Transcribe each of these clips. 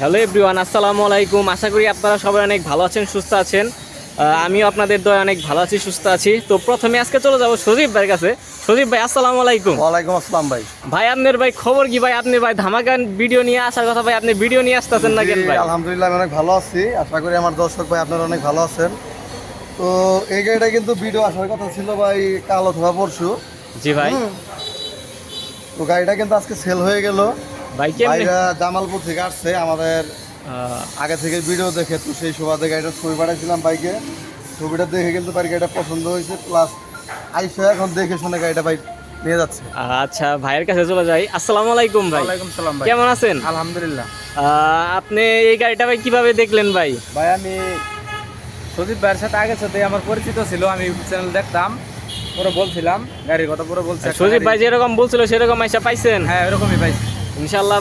Hello everyone আসসালামু আলাইকুম। আশা করি আপনারা সবাই অনেক ভালো আছেন সুস্থ আছেন। আমিও আপনাদের দয় অনেক ভালো আছি সুস্থ আছি। তো প্রথমে আজকে চলে যাব সজীব ভাইয়ের কাছে। সজীব ভাই আসসালামু আলাইকুম। ওয়ালাইকুম আসসালাম ভাই। ভাই আপনার ভাই খবর কি ভাই? আপনি ভাই ধামাকান ভিডিও নিয়ে আসার কথা ভাই আপনি ভিডিও নিয়ে আসতেছেন না কেন ভাই? আলহামদুলিল্লাহ আমি অনেক ভালো আছি। আশা করি আমার দর্শক ভাই আপনারা অনেক ভালো আছেন। তো এই গাড়িটা কিন্তু ভিডিও আসার কথা ছিল ভাই কাল অথবা পরশু। জি ভাই। তো গাড়িটা কিন্তু আজকে সেল হয়ে গেল। ভাই কেমনে? ভাইরা জামালপুর থেকে আসছে আমাদের আহ, আগে থেকে ভিডিও দেখে তো সেই সুবাদে গাড়িটা ছবি পাঠাইছিলাম বাইকে ছবিটা দেখে কিন্তু ভাই গাড়িটা পছন্দ হয়েছে প্লাস আইসা এখন দেখে শুনে গাড়িটা ভাই নিয়ে যাচ্ছে। আচ্ছা ভাইয়ের কাছে চলে যাই। আসসালামু আলাইকুম ভাই। ওয়ালাইকুম সালাম ভাই। কেমন আছেন? আলহামদুলিল্লাহ। আহ, আপনি এই গাড়িটা ভাই কীভাবে দেখলেন ভাই? ভাই আমি সজীব ভাইয়ের সাথে আগে সাথে আমার পরিচিত ছিল আমি ইউটিউব চ্যানেল দেখতাম পুরো বলছিলাম গাড়ির কথা পুরো বলছি একটা সজীব ভাই যেরকম বলছিল সেরকম আইসা পাইছেন? হ্যাঁ এরকমই ভাই ইনশাল্লাহ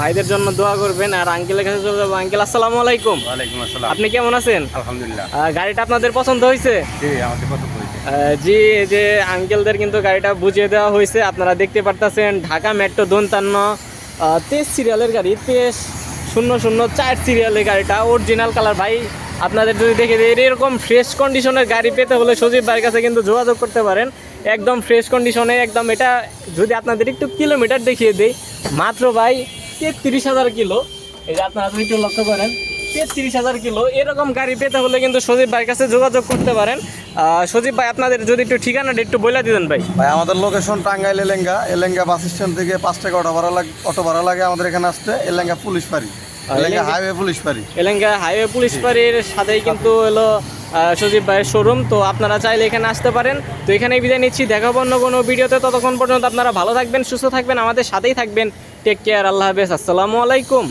ভাইদের জন্য দোয়া করবেন। আর আঙ্কেলের কাছে চলে যাব। আঙ্কেল আসসালামু আলাইকুম। ওয়ালাইকুম আসসালাম। আপনি কেমন আছেন? আলহামদুলিল্লাহ। গাড়িটা আপনাদের পছন্দ হয়েছে? জি আমাকে পছন্দ হয়েছে। জি এই যে আঙ্কেলদের কিন্তু গাড়িটা বুঝিয়ে দেওয়া হয়েছে। আপনারা দেখতে পারতেছেন ঢাকা মেট্রো দন্তান্ন তেইশ সিরিয়ালের গাড়ি তেইশ শূন্য শূন্য চার সিরিয়ালের গাড়িটা অরিজিনাল কালার ভাই আপনাদের যদি দেখে এরকম ফ্রেশ কন্ডিশনের গাড়ি পেতে হলে সজীব ভাইয়ের কাছে কিন্তু যোগাযোগ করতে পারেন। একদম ফ্রেশ কন্ডিশনে একদম এটা যদি আপনাদের একটু কিলোমিটার দেখিয়ে দিই মাত্র ভাই তেত্রিশ হাজার কিলো। এই যে আপনারা যদি একটু লক্ষ্য করেন তেত্রিশ হাজার কিলো এরকম গাড়ি পেতে হলে কিন্তু সজীব ভাইয়ের কাছে যোগাযোগ করতে পারেন। সজীব ভাই আপনাদের যদি একটু ঠিকানাটা একটু বলে দিতেন ভাই। ভাই আমাদের location Tangail Elenga. Elenga bus stand থেকে পাঁচ টাকা অটো ভাড়া লাগে অটো ভাড়া লাগে আমাদের এখানে আসতে। এলেঙ্গা পুলিশ পাড়ি এলেঙ্গা হাইওয়ে পুলিশ পাড়ি এলেঙ্গা হাইওয়ে পুলিশ পাড়ির সাথেই কিন্তু হলো আহ, সজীব ভাইয়ের শোরুম তো আপনারা চাইলে এখানে আসতে পারেন। তো এখানে বিদায় নিচ্ছি দেখাবো অন্য কোনো ভিডিওতে। ততক্ষণ পর্যন্ত আপনারা ভালো থাকবেন, সুস্থ থাকবেন, আমাদের সাথেই থাকবেন। টেক কেয়ার আল্লাহ হাফেজ, আসসালামু আলাইকুম।